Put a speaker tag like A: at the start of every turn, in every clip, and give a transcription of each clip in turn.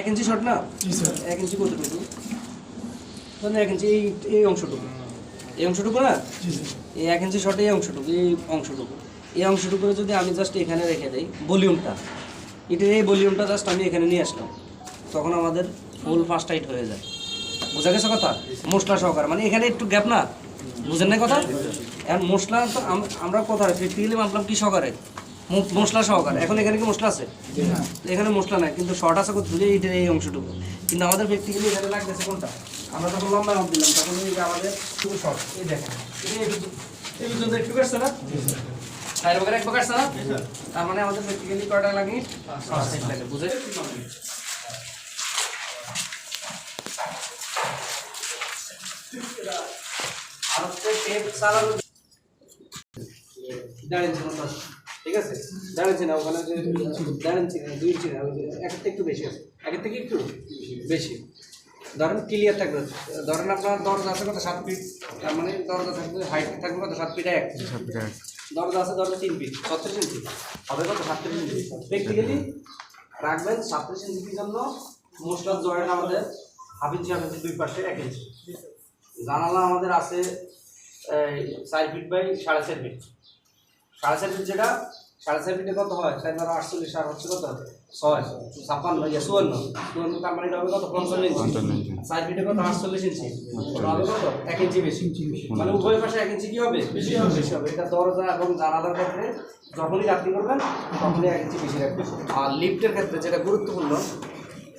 A: এক ইঞ্চি শর্ট না? এক ইঞ্চি কতটুকু? ধরেন এক ইঞ্চি এই এই অংশটুকু। এই অংশটুকু না? এই এক ইঞ্চি শর্টে এই অংশটুকু এই অংশটুকু। এই অংশটুকু যদি আমি জাস্ট এখানে রেখে দেই ভলিউমটা এটার এই ভলিউমটা জাস্ট আমি এখানে নিয়ে আসলাম তখন আমাদের ফুল ফার্স্ট টাইট হয়ে যায়। বোঝা গেছে কথা? মশলা সহকারে। মানে এখানে একটু গ্যাপ না? বুঝেন না কথা? এখন মশলা তো আম- আমরা কোথায়? ফিফটিলি মাপলাম কি সহকারে? মশলা সহকারে। এখন এখানে কি মশলা আছে? এখানে মশলা নাই কিন্তু শর্ট আছে যে এইটার এই অংশটুকু। কিন্তু আমাদের প্র্যাকটিক্যালি এখানে লাগতেছে কোনটা? আমরা তখন লম্বা মাপ দিলাম তখন এই যে আমাদের শুধু শর্ট এই দেখেন। এই পর্যন্ত একটু কাটছে না? সাইড বগের এক কাটছে না? তার মানে আমাদের প্র্যাকটিক্যালি কয়টা লাগে লাগে বুঝে? আর হচ্ছে টেপ চালানো দেড় ইঞ্চি মতো আছে। ঠিক আছে? দেড় ইঞ্চি না ওখানে যে দেড় ইঞ্চি না দুই ইঞ্চি না ওই একের থেকে একটু বেশি আছে। একের থেকে একটু বেশি? ধরেন ক্লিয়ার থাকবে ধরেন আপনার দরজা আছে কত? সাত ফিট তার মানে দরজা থাকবে হাইট থাকবে কত? সাত ফিট এক। দরজা আছে দরজা তিন ফিট ছত্রিশ ইঞ্চি হবে কত? সাতত্রিশ ইঞ্চি প্র্যাকটিক্যালি রাখবেন সাতত্রিশ ইঞ্চির জন্য মশলার জয়েন্ট আমাদের হাফ ইঞ্চি হাফ ইঞ্চি দুই পাশে এক ইঞ্চি জানালা আমাদের আছে চার ফিট বাই সাড়ে চার ফিট সাড়ে চার ফিট যেটা সাড়ে চার ফিটে কত হয়? চার বারো আটচল্লিশ আর হচ্ছে কত? ছয় ছাপ্পান্ন ইয়ে চুয়ান্ন। চুয়ান্ন তার মানে এটা হবে কত? ইঞ্চি চার ফিটে কত? আটচল্লিশ ইঞ্চি হবে কত? এক ইঞ্চি বেশি। মানে উভয় পাশে এক ইঞ্চি কি হবে? বেশি হবে। বেশি হবে। এটা দরজা এবং জানালার ক্ষেত্রে যখনই যাত্রী করবেন তখনই এক ইঞ্চি বেশি রাখবেন। আর লিফটের ক্ষেত্রে যেটা গুরুত্বপূর্ণ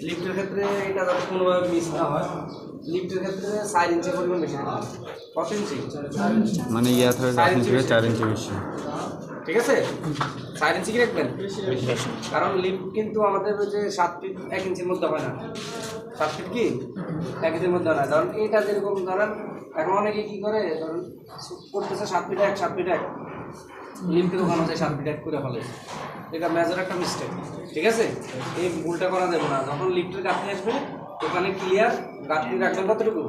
A: লিফটের ক্ষেত্রে এটা যাতে কোনোভাবে মিস না হয় লিফটের ক্ষেত্রে চার ইঞ্চি পরিমাণ বেশি কত ইঞ্চি
B: মানে ইয়া থেকে
A: চার ইঞ্চি বেশি। ঠিক আছে? চার ইঞ্চি কি রাখবেন? কারণ লিফট কিন্তু আমাদের ওই যে সাত ফিট এক ইঞ্চির মধ্যে হয় না। সাত ফিট কি? এক ইঞ্চির মধ্যে হয় না। কারণ এটা যেরকম ধরেন এখন অনেকে কি করে ধরেন করতেছে সাত ফিট এক সাত ফিট এক। লিফটের ওখানে যায় সাত ফিট এক করে ফেলে। এটা মেজর একটা মিস্টেক ঠিক আছে? এই ভুলটা করা যাবে না। যখন লিফটের গাঁথনি আসবে ওখানে ক্লিয়ার গাঁথনি রাখবেন কতটুকু?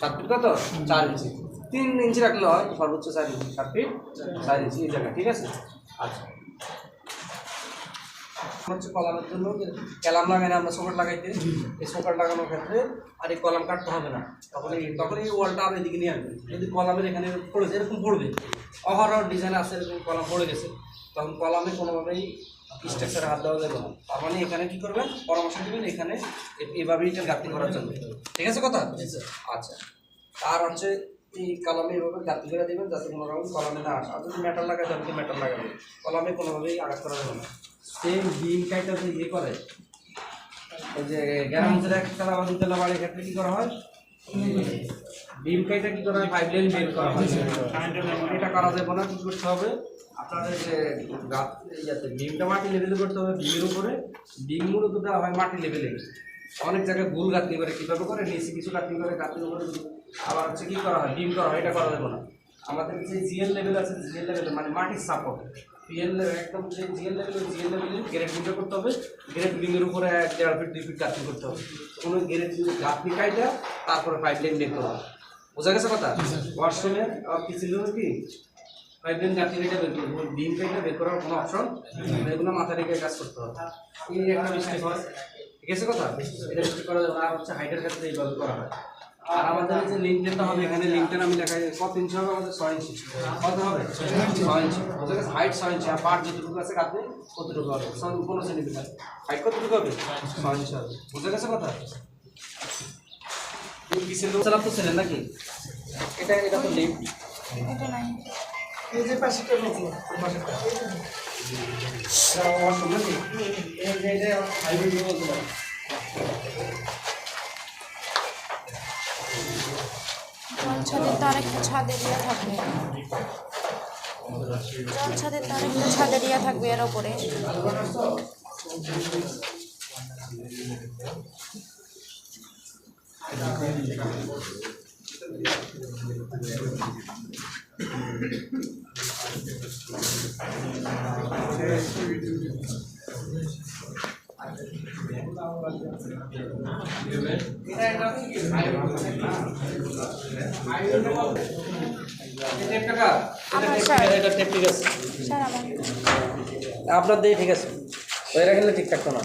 A: সাত ফিট কত? চার ইঞ্চি তিন ইঞ্চি রাখলে হয় সর্বোচ্চ চার ইঞ্চি সাত ফিট চার ইঞ্চি এই জায়গা ঠিক আছে? আচ্ছা। হচ্ছে কলামের জন্য কলাম লাগাই না আমরা সোকার লাগাইতে। এই সোকার লাগানোর ক্ষেত্রে আর এই কলাম কাটতে হবে না। তখন এই তখন এই ওয়ালটা আর এদিকে নিয়ে আসবে। যদি কলামের এখানে পড়েছে এরকম পড়বে। অহরহ ডিজাইন আছে এরকম কলাম পড়ে গেছে। তখন কলামে কোনোভাবেই স্ট্রাকচারে হাত দেওয়া যাবে না। তার মানে এখানে কি করবেন? পরামর্শ দিবেন এখানে এ- এভাবে ইটের গাঁথনি করার জন্য। ঠিক আছে কথা? আচ্ছা। আর হচ্ছে এই কলমে এভাবে গাঁথনি করে দেবেন যাতে কোনো রকম কলমে না আসে। আর যদি মেটাল লাগায়, তাহলে মেটাল লাগাবে। কলমে কোনোভাবেই আঘাত করা যাবে না। সেম বিম কাইটা যে ইয়ে করে ওই যে গ্যারামঞ্চের এক তালা বা দুতলা বাড়ির ক্ষেত্রে কি করা হয়? বিম কাইটা কি করা হয়? ফাইভ লাইন বের করা হয়। এটা করা যাবে না, কি করতে হবে? আপনাদের যে গাছ ইয়াতে বিমটা মাটি লেভেলে করতে হবে বিমের উপরে। বিম মূলত দেওয়া হয় মাটি লেভেলে অনেক জায়গায় ভুল গাঁথনি করে, কীভাবে করে? নিচে কিছু গাঁথনি করে, গাঁথনির উপরে আবার হচ্ছে কি করা হয়? বিম করা হয় এটা করা যাবে না। আমাদের যে জিএল লেভেল আছে জিএল লেভেল মানে মাটির সাপোর্ট পিএল একদম যে জিএল লেভেল জিএল লেভেলে গ্রেড বিমটা করতে হবে। গ্রেড বিমের উপরে এক দেড় ফিট দুই ফিট গাঁথনি করতে হবে। কোনো গ্রেড গাঁথনি কাইটা তারপরে পাইপ লাইন বের করতে হবে বোঝা গেছে কথা? ওয়াশরুমে আর কিচেন রুমে কি পাইপ লাইন গাঁথনি কাইটা বের করব বিম কাইটা বের করার কোনো অপশন এগুলো মাথা রেখে কাজ করতে হবে। এই একটা মিস্টেক হয়। ঠিক আছে কথা? এটা মিস্টেক করা যাবে আর হচ্ছে হাইটের ক্ষেত্রে এইভাবে করা হয়। আর আমাদের যে লিঙ্কটা হবে এখানে লিঙ্কটা আমি লেখাই কত ইঞ্চি হবে আমাদের? ছয় ইঞ্চি কত হবে? ছয় ইঞ্চি হাইট ছয় ইঞ্চি আর পাট যতটুকু আছে কাটবে কতটুকু হবে। ছয় পনেরো সেন্টিমিটার হাইট কতটুকু হবে? ছয় ইঞ্চি হবে। বোঝা গেছে কথা কিসের লোক চালাতে ছিলেন নাকি? এটা এটা তো
C: নাই।
D: এই যে পাশেটা নতুন পাশেটা
A: এটা এই যে এটা হাইব্রিড বলতে পারেন।
C: ছাদের তার একটা ছাদে দিয়া থাকবে। জল ছাদের তার একটা ছাদে দিয়া থাকবে এর ওপরে।
A: এটা এটা আপনার দিয়ে ঠিক আছে। ওই রাখলে ঠিকঠাক থাকতো না